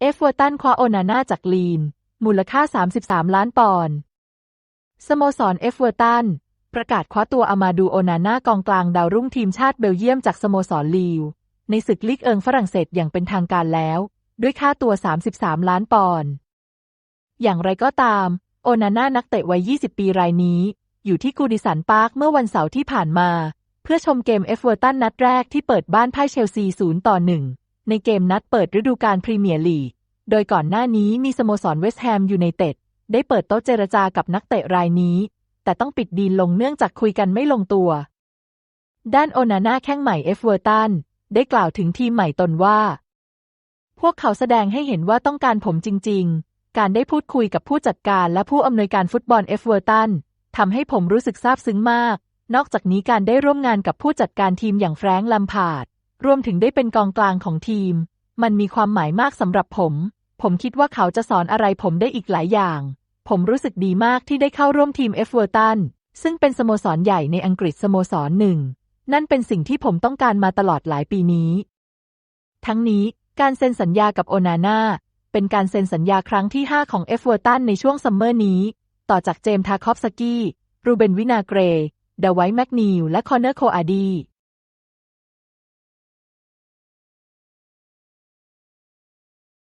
เอฟเวอร์ตันคว้าโอนาน่าจากลีน มูลค่า 33 ล้านปอนด์สโมสรเอฟเวอร์ตันประกาศคว้าตัวอามาดูโอนาน่ากองกลางดาวรุ่งทีมชาติเบลเยียมจากสโมสรลีว ในศึกลีกเอิงฝรั่งเศสอย่างเป็นทางการแล้ว ด้วยค่าตัว 33 ล้านปอนด์อย่างไรก็ตาม โอนาน่านักเตะวัย 20 ปีรายนี้ อยู่ที่กูดิสันปาร์คเมื่อวันเสาร์ที่ผ่านมา เพื่อชมเกมเอฟเวอร์ตันนัดแรกที่เปิดบ้านพ่ายเชลซี 0 ต่อ 1 ในเกมนัดเปิดฤดูกาลพรีเมียร์ลีก โดยก่อนหน้านี้มีสโมสรเวสต์แฮมยูไนเต็ดได้เปิดโต๊ะเจรจากับนักเตะรายนี้ แต่ต้องปิดดีลลงเนื่องจากคุยกันไม่ลงตัว ด้านโอนาน่าแข้งใหม่เอฟเวอร์ตันได้กล่าวถึงทีมใหม่ตนว่า พวกเขาแสดงให้เห็นว่าต้องการผมจริง ๆ การได้พูดคุยกับผู้จัดการและผู้อำนวยการฟุตบอลเอฟเวอร์ตันทำให้ผมรู้สึกซาบซึ้งมาก นอกจากนี้การได้ร่วมงานกับผู้จัดการทีมอย่างแฟรงค์ลัมพาร์ด รวมถึงได้เป็นกองกลางของทีม มันมีความหมายมากสำหรับผม ผมคิดว่าเขาจะสอนอะไรผมได้อีกหลายอย่าง ผมรู้สึกดีมากที่ได้เข้าร่วมทีมเอฟเวอร์ตันซึ่งเป็นสโมสรใหญ่ในอังกฤษสโมสรหนึ่ง นั่นเป็นสิ่งที่ผมต้องการมาตลอดหลายปีนี้ ทั้งนี้การเซ็นสัญญากับโอนาน่าเป็นการเซ็นสัญญาครั้งที่ 5 ของเอฟเวอร์ตันในช่วงซัมเมอร์นี้ ต่อจากเจมส์ทาคอฟสกี้ รูเบนวินาเกร เดวิดแมกนีลและคอนเนอร์โคอาดี